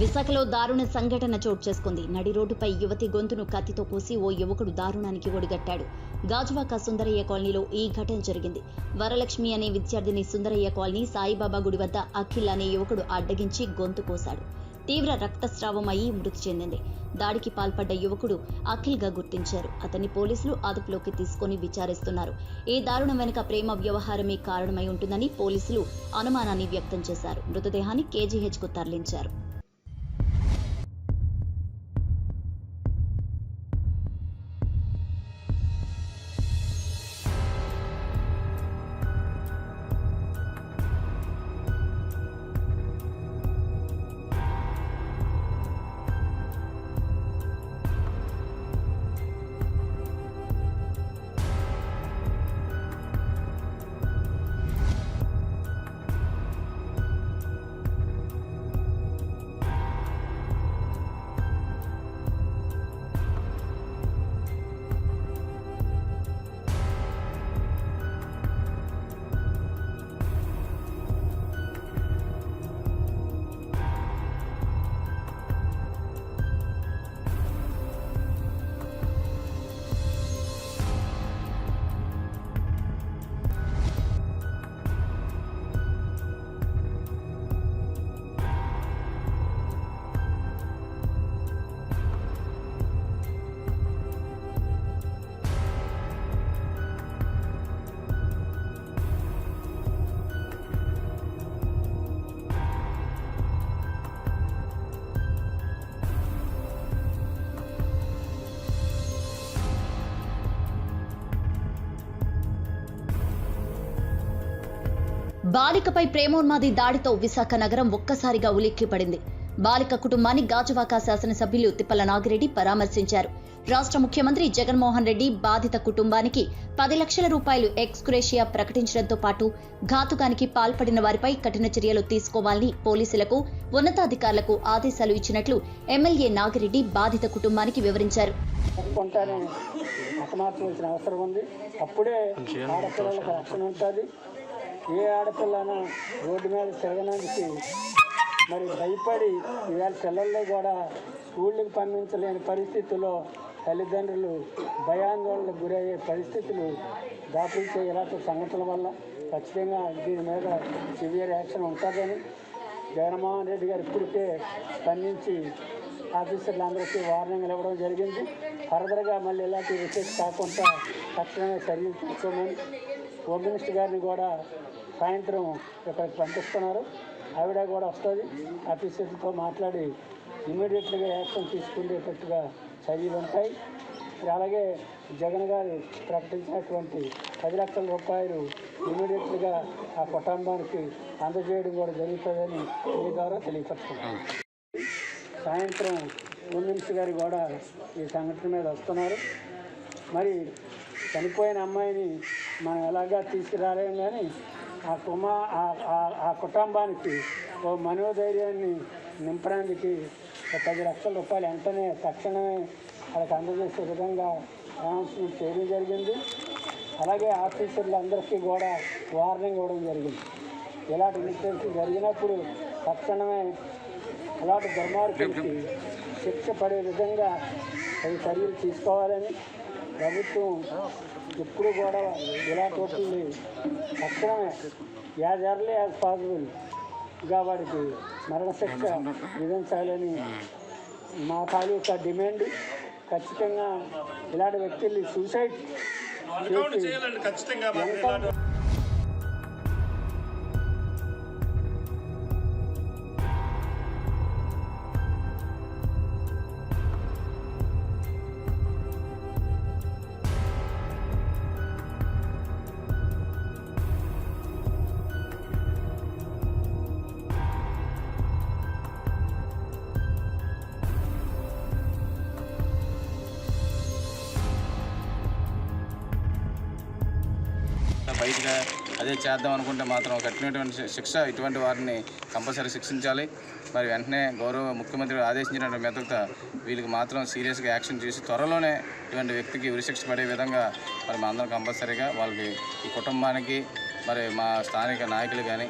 విశాఖలో దారుణ సంఘటన చోటు చేసుకుంది. నడి రోడ్డుపై యువతి గొంతును కత్తితో కోసి ఓ యువకుడు దారుణానికి ఒడిగట్టాడు. గాజువాక సుందరయ్య కాలనీలో ఈ ఘటన జరిగింది. వరలక్ష్మి అనే విద్యార్థిని సుందరయ్య కాలనీ సాయిబాబా గుడి వద్ద అఖిల్ అనే యువకుడు అడ్డగించి గొంతు కోశాడు. తీవ్ర రక్తస్రావం అయి మృతి చెందింది. దాడికి పాల్పడ్డ యువకుడు అఖిల్గా గుర్తించారు. అతన్ని పోలీసులు అదుపులోకి తీసుకొని విచారిస్తున్నారు. ఈ దారుణం వెనుక ప్రేమ వ్యవహారమే కారణమై ఉంటుందని పోలీసులు అనుమానాన్ని వ్యక్తం చేశారు. మృతదేహాన్ని కేజీహెచ్కు తరలించారు. బాలికపై ప్రేమోన్మాది దాడితో విశాఖ నగరం ఒక్కసారిగా ఉలిక్కిపడింది. బాలిక కుటుంబాన్ని గాజువాక శాసనసభ్యులు తిప్పల నాగిరెడ్డి పరామర్శించారు. రాష్ట్ర ముఖ్యమంత్రి జగన్మోహన్ రెడ్డి బాధిత కుటుంబానికి పది లక్షల రూపాయలు ఎక్స్క్రేషియా ప్రకటించడంతో పాటు ఘాతుకానికి పాల్పడిన వారిపై కఠిన చర్యలు తీసుకోవాలని పోలీసులకు ఉన్నతాధికారులకు ఆదేశాలు ఇచ్చినట్లు ఎమ్మెల్యే నాగిరెడ్డి బాధిత కుటుంబానికి వివరించారు. అప్పుడే ఆడపిల్లలకు రక్షణ ఉంటుంది ఏ ఆడపిల్లన రోడ్డు మీద తిరగడానికి మరి భయపడి ఇవాళ పిల్లల్లో కూడా స్కూళ్ళకి పంపించలేని పరిస్థితుల్లో తల్లిదండ్రులు భయాందోళనకు గురయ్యే పరిస్థితులు దాపించే ఇలాంటి సంఘటనల వల్ల ఖచ్చితంగా దీని మీద సివియర్ యాక్షన్ ఉంటుందని జగన్మోహన్ రెడ్డి గారు ఇప్పటికే స్పందించి ఆఫీసర్లందరికీ వార్నింగ్లు ఇవ్వడం జరిగింది. ఫర్దర్గా మళ్ళీ ఇలాంటి విషయం కాకుండా తక్షణమే చర్యలు తీసుకోమని హోమ్ మినిస్టర్ గారిని కూడా సాయంత్రం ఇక్కడికి పంపిస్తున్నారు. ఆవిడ కూడా వస్తుంది. ఆఫీసర్తో మాట్లాడి ఇమీడియట్గా యాక్షన్ తీసుకునేటట్టుగా చర్యలు ఉంటాయి. అలాగే జగన్ గారు ప్రకటించినటువంటి పది లక్షల రూపాయలు ఇమీడియట్గా ఆ కుటుంబానికి అందజేయడం కూడా జరుగుతుందని మీ ద్వారా తెలియపరుస్తున్నాను సాయంత్రం హోమ్ గారు కూడా ఈ సంఘటన మీద వస్తున్నారు. మరి చనిపోయిన అమ్మాయిని మనం ఎలాగా తీసుకురాలేం కానీ ఆ కుమా ఆ- కుటుంబానికి ఓ మనోధైర్యాన్ని నింపడానికి ఒక పది లక్షల రూపాయలు వెంటనే తక్షణమే వాళ్ళకి అందజేసే విధంగా అనౌన్స్మెంట్ చేయడం జరిగింది. అలాగే ఆఫీసర్లందరికీ కూడా వార్నింగ్ ఇవ్వడం జరిగింది. ఇలాంటి ఇన్సిడెంట్స్ జరిగినప్పుడు తక్షణమే అలాంటి దుర్మార్గులకి శిక్ష పడే విధంగా అవి చర్యలు తీసుకోవాలని ప్రభుత్వం ఎప్పుడు కూడా ఇలాంటి వాటిని తక్షణమే యాజ్ ఎర్లీ యాజ్ పాసిబుల్గా వాడికి మరణశిక్ష విధించాలని మా తాలూకా డిమాండ్ ఖచ్చితంగా ఇలాంటి వ్యక్తుల్ని సూసైడ్ వర్కౌట్ బయటగా అదే చేద్దాం అనుకుంటే మాత్రం కఠినటువంటి శిక్ష ఇటువంటి వారిని కంపల్సరీ శిక్షించాలి. మరి వెంటనే గౌరవ ముఖ్యమంత్రి ఆదేశించినటువంటి మెదట వీళ్ళకి మాత్రం సీరియస్గా యాక్షన్ చేసి త్వరలోనే ఇటువంటి వ్యక్తికి ఉరిశిక్ష పడే విధంగా మరి మా అందరం కంపల్సరీగా వాళ్ళకి ఈ కుటుంబానికి మరి మా స్థానిక నాయకులు కానీ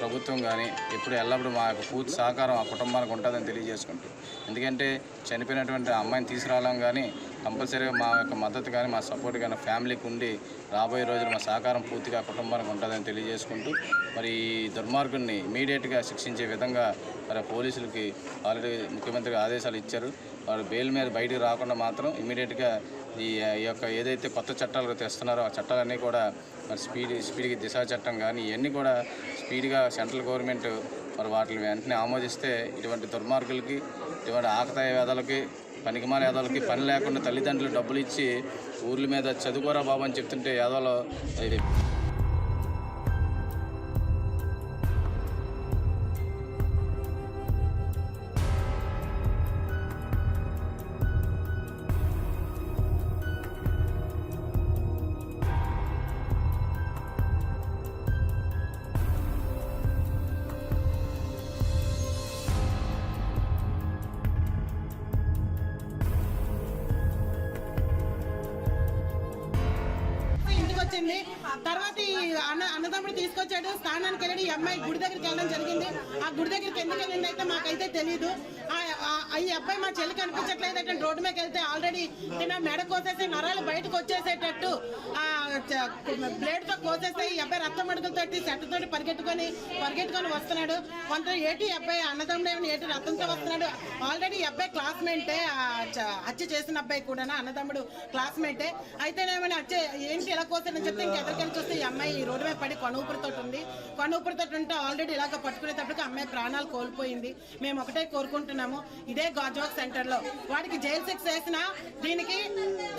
ప్రభుత్వం కానీ ఎప్పుడు ఎల్లప్పుడూ మా యొక్క పూర్తి సహకారం ఆ కుటుంబానికి ఉంటుందని తెలియజేసుకుంటూ. ఎందుకంటే చనిపోయినటువంటి అమ్మాయిని తీసుకురావడం కానీ కంపల్సరీగా మా యొక్క మద్దతు కానీ మా సపోర్ట్ కానీ ఫ్యామిలీకి ఉండి రాబోయే రోజులు మా సహకారం పూర్తిగా కుటుంబానికి ఉంటుందని తెలియజేసుకుంటూ మరి ఈ దుర్మార్గుల్ని ఇమీడియట్గా శిక్షించే విధంగా మరి పోలీసులకి ఆల్రెడీ ముఖ్యమంత్రి ఆదేశాలు ఇచ్చారు. వారు బెయిల్ మీద బయటికి రాకుండా మాత్రం ఇమీడియట్గా ఈ యొక్క ఏదైతే కొత్త చట్టాలు తెస్తున్నారో ఆ చట్టాలన్నీ కూడా మరి స్పీడ్ స్పీడ్కి దిశా చట్టం కానీ ఇవన్నీ కూడా స్పీడ్గా సెంట్రల్ గవర్నమెంట్ మరి వాటిని వెంటనే ఆమోదిస్తే ఇటువంటి దుర్మార్గులకి ఇటువంటి ఆకతాయ వేదాలకి పనికిమాల యాదవులకి పని లేకుండా తల్లిదండ్రులు డబ్బులు ఇచ్చి ఊర్ల మీద చదువుకోరా బాబు అని చెప్తుంటే యాదవులు తర్వాత ఈ అన్న అన్నదమ్ముడు తీసుకొచ్చాడు. స్థానానికి వెళ్ళి ఈ అమ్మాయి గుడి దగ్గరికి వెళ్ళడం జరిగింది. ఆ గుడి దగ్గరికి ఎందుకు వెళ్ళింది అయితే మాకైతే తెలియదు ఆ- ఈ అబ్బాయి మా చెల్లి కనిపించట్లేదు అంటే రోడ్డు మీదకి వెళ్తే ఆల్రెడీ నేను మెడ కోసేసి నరాలు బయటకు వచ్చేసేటట్టు బ్లేడ్తో కోసేస్తే ఈ అబ్బాయి రక్తం అడుగులతోటి చెట్టుతోటి పరిగెట్టుకొని పరిగెట్టుకొని వస్తున్నాడు. కొంత ఏటి అబ్బాయి అన్నదమ్ముడు ఏటి రక్తంతో వస్తున్నాడు. ఆల్రెడీ ఈ అబ్బాయి క్లాస్మేటే హత్య చేసిన అబ్బాయి కూడా అన్నదమ్ముడు క్లాస్మేటే అయితేనేమని హత్య ఏంటి ఇలా కోసానని చెప్తే ఇంకా ఎదురుకెళ్ళి చూస్తే ఈ అమ్మాయి ఈ రోడ్డు మీద పడి కొనుగుపురితో ఉంది. కొనుగుపురితో ఉంటే ఆల్రెడీ ఇలాగ పట్టుకునేటప్పటికి అమ్మాయి ప్రాణాలు కోల్పోయింది. మేము ఒకటే కోరుకుంటున్నాము. ఇదే గాజువాక్ సెంటర్లో వాడికి జైలు శిక్ష వేసినా దీనికి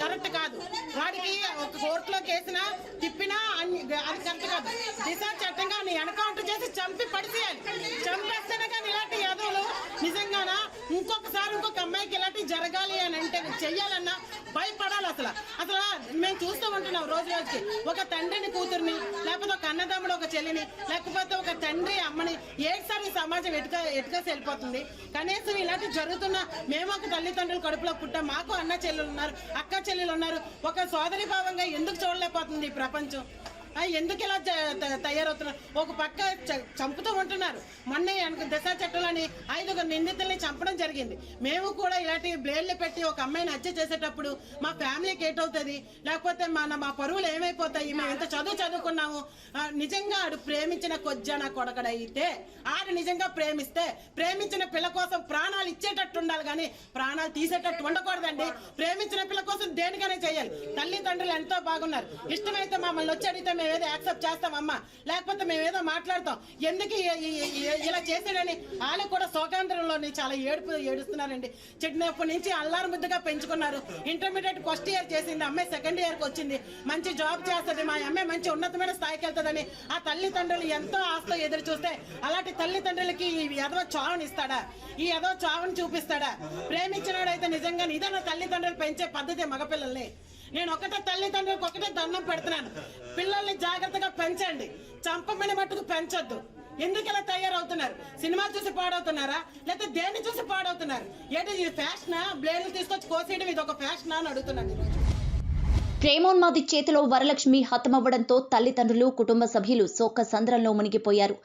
కరెక్ట్ కాదు. వాడికి ఒక కోర్టులోకి కేసినా తిప్పినా అన్ని- అది కరెక్ట్ కాదు. దిశా చట్టంగా నీ ఎన్కౌంటర్ చేసి చంపి పడిచేయాలి చంపేస్తేనే కానీ ఇలాంటి యాదవులు నిజంగానా? ఇంకొకసారి ఇంకొక అమ్మాయికి ఇలాంటివి జరగాలి అని అంటే చెయ్యాలన్నా భయపడాలి అసలు. అసలు మేము చూస్తూ ఉంటున్నాం రోజు రోజుకి. ఒక తండ్రిని కూతుర్ని లేకపోతే ఒక అన్నదమ్ముడు ఒక చెల్లిని లేకపోతే ఒక తండ్రి అమ్మని ఏసారి ఈ సమాజం ఎటుక ఎటుకసి వెళ్ళిపోతుంది. కనీసం ఇలాంటి జరుగుతున్న మేము ఒక తల్లిదండ్రులు కడుపులో పుట్టాం మాకు అన్న చెల్లెలు ఉన్నారు అక్క చెల్లెలు ఉన్నారు. ఒక సోదరి భావంగా ఎందుకు చూడలేకపోతుంది ఈ ప్రపంచం? ఎందుకు ఇలా తయారవుతున్నారు? ఒక పక్క చ- చంపుతూ ఉంటున్నారు. మొన్న వెనక చట్టంలోని ఐదుగురు నిందితుల్ని చంపడం జరిగింది. మేము కూడా ఇలాంటి బ్లేడ్లు పెట్టి ఒక అమ్మాయిని హత్య చేసేటప్పుడు మా ఫ్యామిలీకి ఏటవుతుంది? లేకపోతే మన మా పరువులు ఏమైపోతాయి? మేము ఎంత చదువు చదువుకున్నాము? నిజంగా ఆడు ప్రేమించిన కొజ్జన కొడకడైతే ఆడు నిజంగా ప్రేమిస్తే ప్రేమించిన పిల్ల కోసం ప్రాణాలు ఇచ్చేటట్టు ఉండాలి కానీ ప్రాణాలు తీసేటట్టు ఉండకూడదండి. ప్రేమించిన పిల్ల కోసం దేనికైనా చేయాలి. తల్లిదండ్రులు ఎంతో బాగున్నారు. ఇష్టమైతే మమ్మల్ని వచ్చి అడిగితే మేము ఏదో యాక్సెప్ట్ చేస్తామమ్మా. లేకపోతే మేము ఏదో మాట్లాడతాం. ఎందుకు ఇలా చేసాడని వాళ్ళు కూడా శోకాంధ్రంలోని చాలా ఏడుపు ఏడుస్తున్నారండి. చిన్నప్పటి నుంచి అల్లారు ముద్దుగా పెంచుకున్నారు. ఇంటర్మీడియట్ ఫస్ట్ ఇయర్ చేసింది అమ్మాయి సెకండ్ ఇయర్కి వచ్చింది. మంచి జాబ్ చేస్తుంది. మా అమ్మాయి మంచి ఉన్నతమైన స్థాయికి వెళ్తుందని ఆ తల్లిదండ్రులు ఎంతో ఆస్తో ఎదురు చూస్తే అలాంటి తల్లిదండ్రులకి ఈ ఎదవ చావునిస్తాడా ఈ ఎదవ చావుని చూపిస్తాడా? ప్రేమించినాడైతే నిజంగా ఇదన్న తల్లిదండ్రులు పెంచే పద్ధతి మగపిల్లల్ని. నేను ఒకటే తల్లిదండ్రులకు ఒకటే దండం పెడుతున్నాను. పిల్లల్ని జాగ్రత్తగా పెంచండి. చంపమని మట్టుకు పెంచొద్దు. ఎందుకు ఇలా తయారవుతున్నారు? సినిమా చూసి పాడవుతున్నారా? లేకపోతే దేన్ని చూసి పాడవుతున్నారు? ఏంటి ఇది ఫ్యాషనా బ్లేడ్లు తీసుకొచ్చి కోసేయడం ఇది ఒక ఫ్యాషనా అని అడుగుతున్నాను ఈరోజు. ప్రేమోన్మాది చేతిలో వరలక్ష్మి హతమవ్వడంతో తల్లిదండ్రులు కుటుంబ సభ్యులు శోక సంద్రంలో మునిగిపోయారు.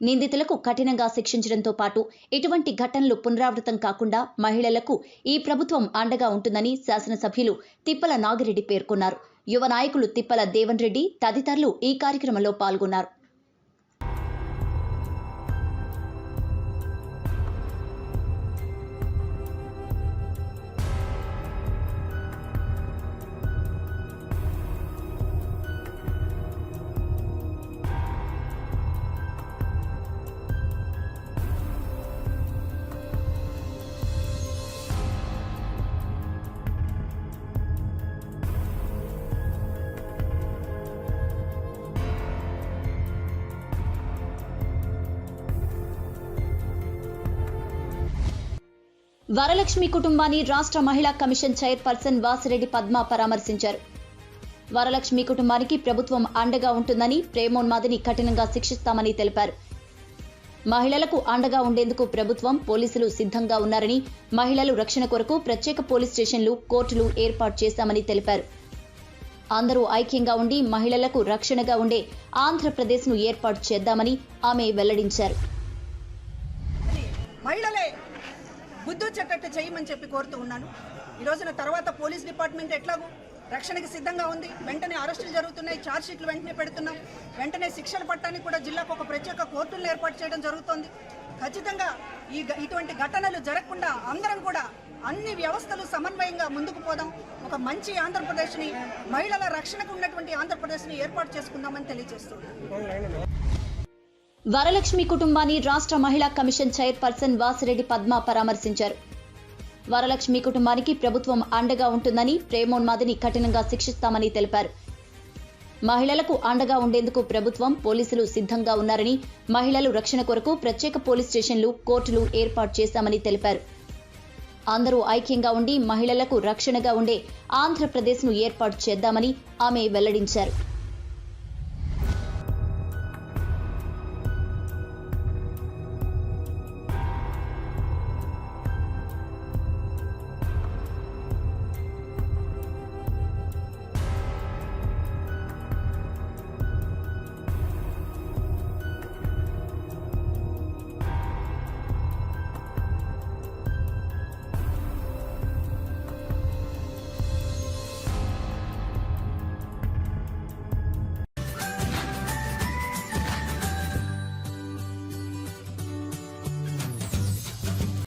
నిందితులకు కఠినంగా శిక్షించడంతో పాటు ఇటువంటి ఘటనలు పునరావృతం కాకుండా మహిళలకు ఈ ప్రభుత్వం అండగా ఉంటుందని శాసనసభ్యులు తిప్పల నాగిరెడ్డి పేర్కొన్నారు. యువ నాయకులు తిప్పల దేవన్ రెడ్డి తదితరులు ఈ కార్యక్రమంలో పాల్గొన్నారు. వరలక్ష్మి కుటుంబాన్ని రాష్ట్ర మహిళా కమిషన్ చైర్పర్సన్ వాసిరెడ్డి పద్మ పరామర్శించారు. వరలక్ష్మి కుటుంబానికి ప్రభుత్వం అండగా ఉంటుందని ప్రేమోన్మాదిని కఠినంగా శిక్షిస్తామని తెలిపారు. మహిళలకు అండగా ఉండేందుకు ప్రభుత్వం పోలీసులు సిద్ధంగా ఉన్నారని మహిళలు రక్షణ కొరకు ప్రత్యేక పోలీస్ స్టేషన్లు కోర్టులు ఏర్పాటు చేశామని తెలిపారు. అందరూ ఐక్యంగా ఉండి మహిళలకు రక్షణగా ఉండే ఆంధ్రప్రదేశ్ను ఏర్పాటు చేద్దామని ఆమె వెల్లడించారు. మహిళలే బుద్ధు వచ్చేటట్టు చేయమని చెప్పి కోరుతూ ఉన్నాను. ఈ రోజున తర్వాత పోలీస్ డిపార్ట్మెంట్ ఎట్లాగూ రక్షణకి సిద్ధంగా ఉంది. వెంటనే అరెస్టులు జరుగుతున్నాయి. ఛార్జ్ షీట్లు వెంటనే పెడుతున్నాం. వెంటనే శిక్షలు పట్టడానికి కూడా జిల్లాకు ఒక ప్రత్యేక కోర్టులను ఏర్పాటు చేయడం జరుగుతోంది. ఖచ్చితంగా ఈ గ- ఇటువంటి ఘటనలు జరగకుండా అందరం కూడా అన్ని వ్యవస్థలు సమన్వయంగా ముందుకు పోదాం. ఒక మంచి ఆంధ్రప్రదేశ్ని మహిళల రక్షణకు ఉన్నటువంటి ఆంధ్రప్రదేశ్ని ఏర్పాటు చేసుకుందామని తెలియజేస్తున్నాను. వరలక్ష్మి కుటుంబాన్ని రాష్ట్ర మహిళా కమిషన్ చైర్పర్సన్ వాసిరెడ్డి పద్మ పరామర్శించారు. వరలక్ష్మి కుటుంబానికి ప్రభుత్వం అండగా ఉంటుందని ప్రేమోన్మాదిని కఠినంగా శిక్షిస్తామని తెలిపారు. మహిళలకు అండగా ఉండేందుకు ప్రభుత్వం పోలీసులు సిద్ధంగా ఉన్నారని మహిళలు రక్షణ కొరకు ప్రత్యేక పోలీస్ స్టేషన్లు కోర్టులు ఏర్పాటు చేశామని తెలిపారు. అందరూ ఐక్యంగా ఉండి మహిళలకు రక్షణగా ఉండే ఆంధ్రప్రదేశ్ను ఏర్పాటు చేద్దామని ఆమె వెల్లడించారు.